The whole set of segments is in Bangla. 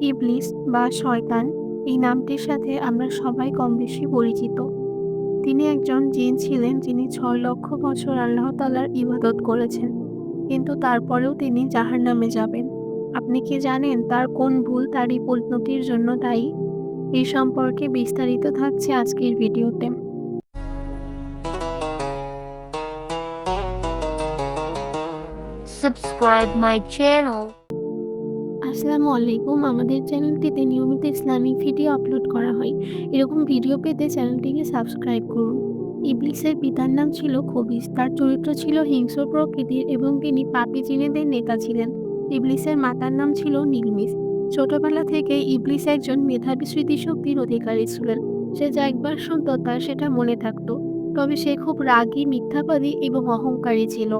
ইবলিস বা শয়তান, এই নামটির সাথে আমরা সবাই কম বেশি পরিচিত। তিনি একজন জিন ছিলেন যিনি ছয় লক্ষ বছর আল্লাহ তালার ইবাদত করেছেন। কিন্তু তারপরেও তিনি জাহার নামে যাবেন। আপনি কি জানেন তার কোন ভুল তার এই পরিণতির জন্য দায়ী? এই সম্পর্কে বিস্তারিত থাকছে আজকের ভিডিওতে। Subscribe my channel. আসসালামু আলাইকুম আমাদের চ্যানেলটিতে নিয়মিত ইসলামিক ভিডিও আপলোড করা হয়। এরকম ভিডিও পেতে চ্যানেলটিকে সাবস্ক্রাইব করুন। ইবলিসের পিতার নাম ছিল খবিস। তার চরিত্র ছিল হিংস্র প্রকৃতির এবং তিনি পাপি জিনেদের নেতা ছিলেন। ইবলিসের মাতার নাম ছিল নীলমিস। ছোটবেলা থেকে ইবলিস একজন মেধাবী স্মৃতিশক্তির অধিকারী ছিলেন। সে যা একবার শুনত তার সেটা মনে থাকতো। তবে সে খুব রাগী, মিথ্যাবাদী এবং অহংকারী ছিল।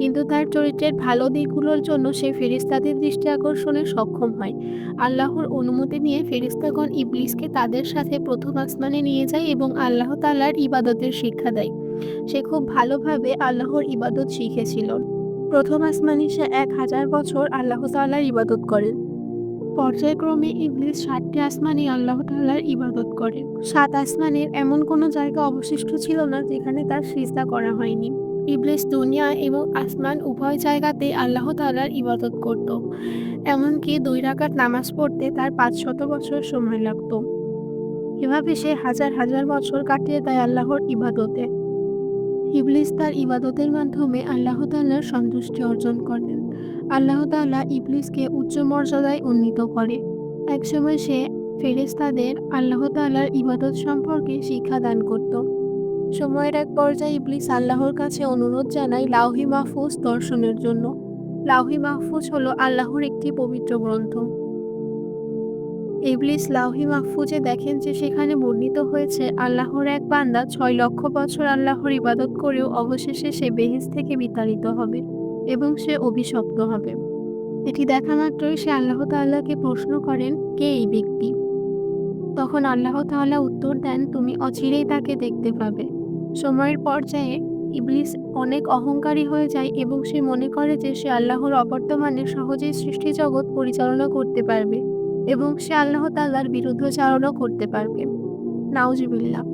কিন্তু তার চরিত্রের ভালো দিকগুলোর জন্য সে ফেরিস্তাদের দৃষ্টি আকর্ষণে সক্ষম হয়। আল্লাহর অনুমতি নিয়ে ফেরিস্তাগণ ইবলিসকে তাদের সাথে প্রথম আসমানে নিয়ে যায় এবং আল্লাহ তালার ইবাদতের শিক্ষা দেয়। সে খুব ভালোভাবে আল্লাহর ইবাদত শিখেছিল। প্রথম আসমানে সে এক হাজার বছর আল্লাহ তাল্লার ইবাদত করেন। পর্যায়ক্রমে ইবলিস সাতটি আসমানে আল্লাহ তাল্লার ইবাদত করে। সাত আসমানের এমন কোনো জায়গা অবশিষ্ট ছিল না যেখানে তার সিজদা করা হয়নি। ইবলিস দুনিয়া এবং আসমান উভয় জায়গাতে আল্লাহ তালার ইবাদত করত। এমনকি দুই রাকাত নামাজ পড়তে তার পাঁচ শত বছর সময় লাগত। এভাবে সে হাজার হাজার বছর কাটিয়ে দেয় আল্লাহর ইবাদতে। ইবলিস তার ইবাদতের মাধ্যমে আল্লাহ তাল্লার সন্তুষ্টি অর্জন করেন। আল্লাহ তাল্লাহ ইবলিসকে উচ্চ মর্যাদায় উন্নীত করে। একসময় সে ফেরেস্তাদের আল্লাহ তাল্লার ইবাদত সম্পর্কে শিক্ষা দান করত। সময়ের এক পর্যায়ে ইবলিস আল্লাহর কাছে অনুরোধ জানায় লাউহি মাহফুজ দর্শনের জন্য। লাউহি মাহফুজ হলো আল্লাহর একটি পবিত্র গ্রন্থ। ইবলিস লাউহি মাহফুজে দেখেন যে সেখানে বর্ণিত হয়েছে, আল্লাহর এক বান্দা ছয় লক্ষ বছর আল্লাহর ইবাদত করেও অবশেষে সে বেহেস থেকে বিতাড়িত হবে এবং সে অভিশপ্ত হবে। এটি দেখা মাত্রই সে আল্লাহ তাল্লাহকে প্রশ্ন করেন, কে এই ব্যক্তি? তখন আল্লাহ তাআলা উত্তর দেন, তুমি অচিরেই তাকে দেখতে পাবে। সময়ের পর্যায়ে ইবলিস অনেক অহংকারী হয়ে যায় এবং সে মনে করে যে সে আল্লাহর অবর্তমানে সহজেই সৃষ্টি জগৎ পরিচালনা করতে পারবে এবং সে আল্লাহ তাল্লার বিরুদ্ধচারণও করতে পারবে। নাউজিবিল্লা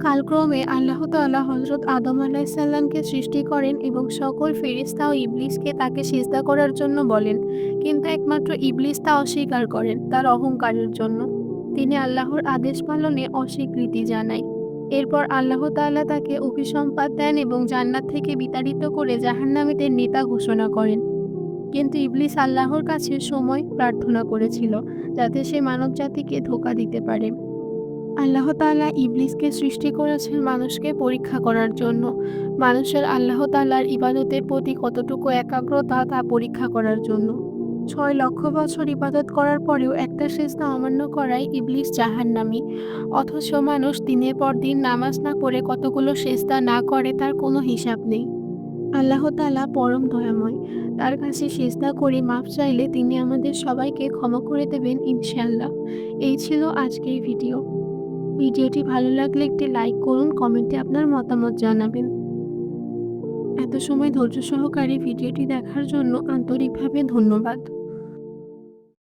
কালক্রমে আল্লাহ তাল্লাহ হজরত আদম আলাইসাল্লামকে সৃষ্টি করেন এবং সকল ফেরিস্তা ও ইবলিসকে তাকে সিজদা করার জন্য বলেন। কিন্তু একমাত্র ইবলিস তা অস্বীকার করেন তার অহংকারের জন্য। তিনি আল্লাহর আদেশ পালনে অস্বীকৃতি জানায়। এরপর আল্লাহ তাআলা তাকে অভিসম্পাদ দেন এবং জান্নাত থেকে বিতাড়িত করে জাহান্নামীদের নেতা ঘোষণা করেন। কিন্তু ইবলিস আল্লাহর কাছে সময় প্রার্থনা করেছিল যাতে সে মানব জাতিকে ধোকা দিতে পারে। আল্লাহ তাআলা ইবলিসকে সৃষ্টি করেছেন মানুষকে পরীক্ষা করার জন্য। মানুষের আল্লাহ তাআলার ইবাদতের প্রতি কতটুকু একাগ্রতা তা পরীক্ষা করার জন্য। ছয় লক্ষ বছর ইবাদত করার পরেও একটা সেজদা অমান্য করায় ইবলিস জাহান্নামী। অথচ মানুষ দিনের পর দিন নামাজ না করে কতগুলো সেজদা না করে তার কোনো হিসাব নেই। আল্লাহ তালা পরম দয়াময়। তার কাছে সেজদা করে মাফ চাইলে তিনি আমাদের সবাইকে ক্ষমা করে দেবেন ইনশাল্লাহ এই ছিল আজকের ভিডিও। ভিডিওটি ভালো লাগলে একটি লাইক করুন, কমেন্টে আপনার মতামত জানাবেন। এত সময় ধৈর্য সহকারে ভিডিওটি দেখার জন্য আন্তরিকভাবে ধন্যবাদ।